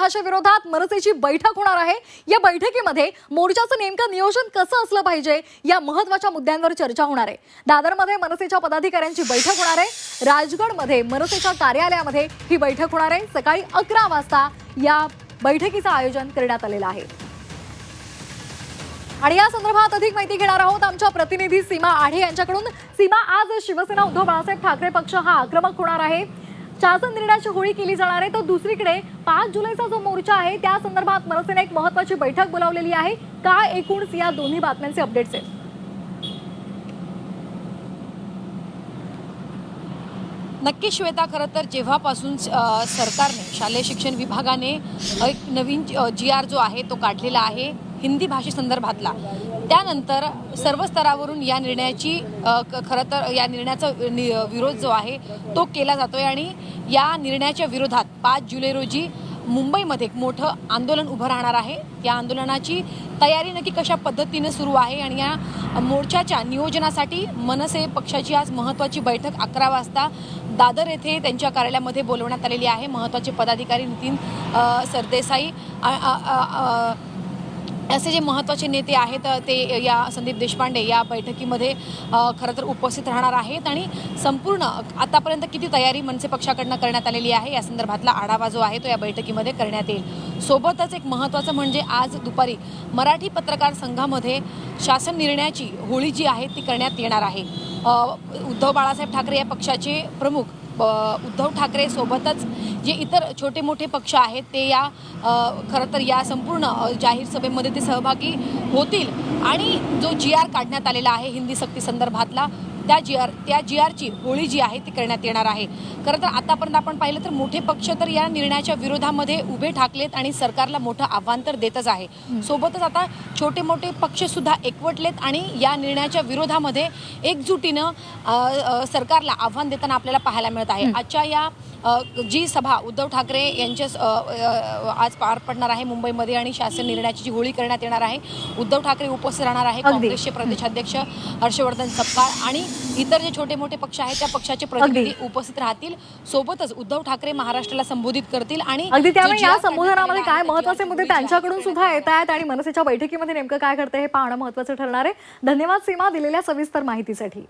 भाषेविरोधात मनसेची बैठक होणार आहे. या बैठकीमध्ये मोर्चाचं नेमकं नियोजन कसं असलं पाहिजे या महत्त्वाच्या मुद्द्यांवर चर्चा होणार आहे. दादरमध्ये मनसेच्या पदाधिकाऱ्यांची बैठक होणार आहे. राजगडमध्ये मनसेच्या कार्यालयामध्ये ही बैठक होणार आहे. सकाळी अकरा वाजता या बैठकीचं आयोजन करण्यात आलेलं आहे. आणि या संदर्भात अधिक माहिती घेणार आहोत आमच्या प्रतिनिधी सीमा आढे यांच्याकडून. सीमा आज शिवसेना उद्धव बाळासाहेब ठाकरे पक्ष हा आक्रमक होणार आहे. शासन निर्णयाची होळी केली जाणार आहे. तर दुसरीकडे पाच जुलैचा जो मोर्चा आहे त्या संदर्भात मनसेने एक महत्वाची बैठक बोलावलेली आहे. काय एकूण या दोन्ही बातम्यांचे अपडेट्स आहेत? नक्की श्वेता खरं तर जेव्हापासून सरकारने शालेय शिक्षण विभागाने एक नवीन जी आर जो आहे तो काढलेला आहे हिंदी भाषेसंदर्भातला त्यानंतर सर्व स्तरावरून या निर्णयाची खरं तर या निर्णयाचा नि- विरोध जो आहे तो केला जातोय. आणि या निर्णयाच्या विरोधात पाच जुलै रोजी मुंबईमध्ये एक मोठं आंदोलन उभं राहणार आहे. या आंदोलनाची तयारी नक्की कशा पद्धतीने सुरू आहे आणि या मोर्चाच्या नियोजनासाठी मनसे पक्षाची आज महत्त्वाची बैठक अकरा वाजता दादर येथे त्यांच्या कार्यालयामध्ये बोलवण्यात आलेली आहे. महत्त्वाचे पदाधिकारी नितीन सरदेसाई असे जे महत्त्वाचे नेते आहेत ते या संदीप देशपांडे या बैठकीमध्ये खरं तर उपस्थित राहणार आहेत आणि संपूर्ण आतापर्यंत किती तयारी मनसे पक्षाकडनं करण्यात आलेली आहे या संदर्भातला आढावा जो आहे तो या बैठकीमध्ये करण्यात येईल. सोबतच एक महत्त्वाचं म्हणजे आज दुपारी मराठी पत्रकार संघामध्ये शासन निर्णयाची होळी जी आहे ती करण्यात येणार आहे. उद्धव बाळासाहेब ठाकरे या पक्षाचे प्रमुख उद्धव ठाकरे सोबतच जे इतर छोटे मोठे पक्ष आहेत ते या खरं तर या संपूर्ण जाहीर सभेमध्ये ते सहभागी होतील. आणि जो जी आर काढण्यात आलेला आहे हिंदी सक्ती संदर्भातला त्या जी आर त्या जी आरची होळी जी आहे ती करण्यात येणार आहे. खरं तर आतापर्यंत आपण पाहिलं तर मोठे पक्ष तर या निर्णयाच्या विरोधामध्ये उभे ठाकलेत आणि सरकारला मोठं आव्हान तर देतच आहे. सोबतच आता छोटे मोठे पक्ष सुद्धा एकवटलेत आणि या निर्णयाच्या विरोधामध्ये एकजुटीनं सरकारला आव्हान देताना आपल्याला पाहायला मिळत आहे. आजच्या या जी सभा उद्धव ठाकरे यांच्या आज पार पडणार आहे मुंबईमध्ये आणि शासन निर्णयाची जी होळी करण्यात येणार आहे उद्धव ठाकरे उपस्थित राहणार आहे. काँग्रेसचे प्रदेशाध्यक्ष हर्षवर्धन सपकाळ आणि इतर जे छोटे मोठे पक्ष आहेत त्या पक्षाचे प्रतिनिधी उपस्थित राहतील. सोबतच उद्धव ठाकरे महाराष्ट्राला संबोधित करतील आणि अगदी त्यामुळे या संबोधनामध्ये काय महत्त्वाचे मुद्दे त्यांच्याकडून सुद्धा येत आहेत आणि मनसेच्या बैठकीमध्ये नेमकं काय करते हे पाहणं महत्वाचं ठरणार आहे. धन्यवाद सीमा दिलेल्या सविस्तर माहितीसाठी.